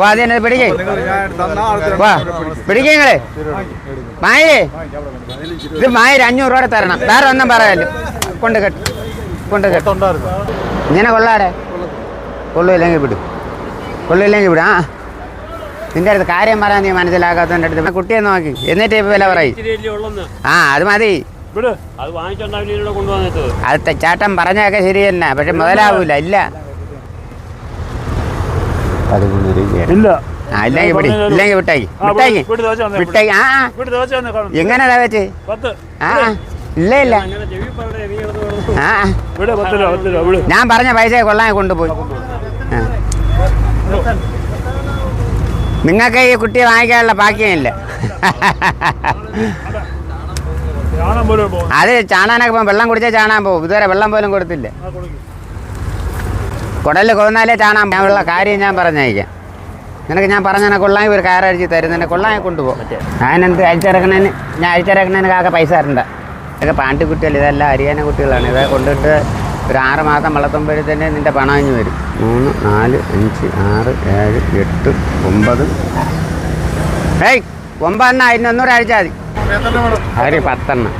വാ അതിനെ പിടിക്കേ. വാ പിടിക്കേ നിങ്ങളെ. മായേ ഇത് മായൊരു അഞ്ഞൂറ് രൂപ തരണം. വേറെ ഒന്നും പറയാല്ലോ. കൊണ്ട് കെട്ട് കൊണ്ട് കെട്ട്. ഇങ്ങനെ കൊള്ളാടെ. കൊള്ളില്ലെങ്കിൽ വിടും. കൊള്ളില്ലെങ്കിൽ വിടും. ആ. നിന്റെ അടുത്ത് കാര്യം പറയാൻ നീ മനസ്സിലാക്കാത്തതിന്റെ അടുത്ത് കുട്ടിയെ നോക്കി. എന്നിട്ട് ഇപ്പൊ വില പറയും. ആ അത് മതി. അത് അത് ചേട്ടൻ പറഞ്ഞൊക്കെ ശരി തന്നെ പക്ഷെ മുതലാവൂല. ഇല്ല. പതിമൂന്ന് രൂപയാണ് ഇല്ല ഇല്ലെങ്കിൽ വിടി ഇല്ലെങ്കിൽ വിട്ടേക്ക് വിട്ടേക്ക് വിട്ടേക്ക് ആ. എങ്ങനെ വെച്ച് ആ. ഇല്ല ഇല്ല. ആ ഞാൻ പറഞ്ഞ പൈസ കൊള്ളാൻ കൊണ്ടുപോയി. നിങ്ങൾക്ക് ഈ കുട്ടിയെ വാങ്ങിക്കാനുള്ള പോകും അത് ചാണാനൊക്കെ വെള്ളം കുടിച്ചാൽ ചാണാൻ പോകും ഇതുവരെ വെള്ളം പോലും കൊടുത്തില്ല. കുടലിൽ കൊന്നാലേ ചാണാൻ ഞാൻ ഉള്ള കാര്യം ഞാൻ പറഞ്ഞയക്കാം. നിനക്ക് ഞാൻ പറഞ്ഞ കൊള്ളാൻ ഒരു കയറടിച്ച് തരും. നിന്നെ കൊള്ളാൻ കൊണ്ടുപോകും. എന്ത് അഴിച്ചിറക്കണേന് ഞാൻ അഴിച്ചിറക്കണേന് കാക്ക പൈസ തരണ്ട. ഇതൊക്കെ പാണ്ടി കുട്ടികൾ ഇതെല്ലാം ഹരിയാന കുട്ടികളാണ്. ഇത് കൊണ്ടിട്ട് ഒരു ആറ് മാസം വളർത്തുമ്പോഴത്തേന് നിന്റെ പണം അഞ്ഞ് വരും. മൂന്ന് നാല് അഞ്ച് ആറ് ഏഴ് എട്ട് ഒമ്പത്. ഏയ് ഒമ്പതെണ്ണ അതിന് ഒന്നുകൂടെ അഴിച്ചാൽ മതി. അവർ പത്തെണ്ണം?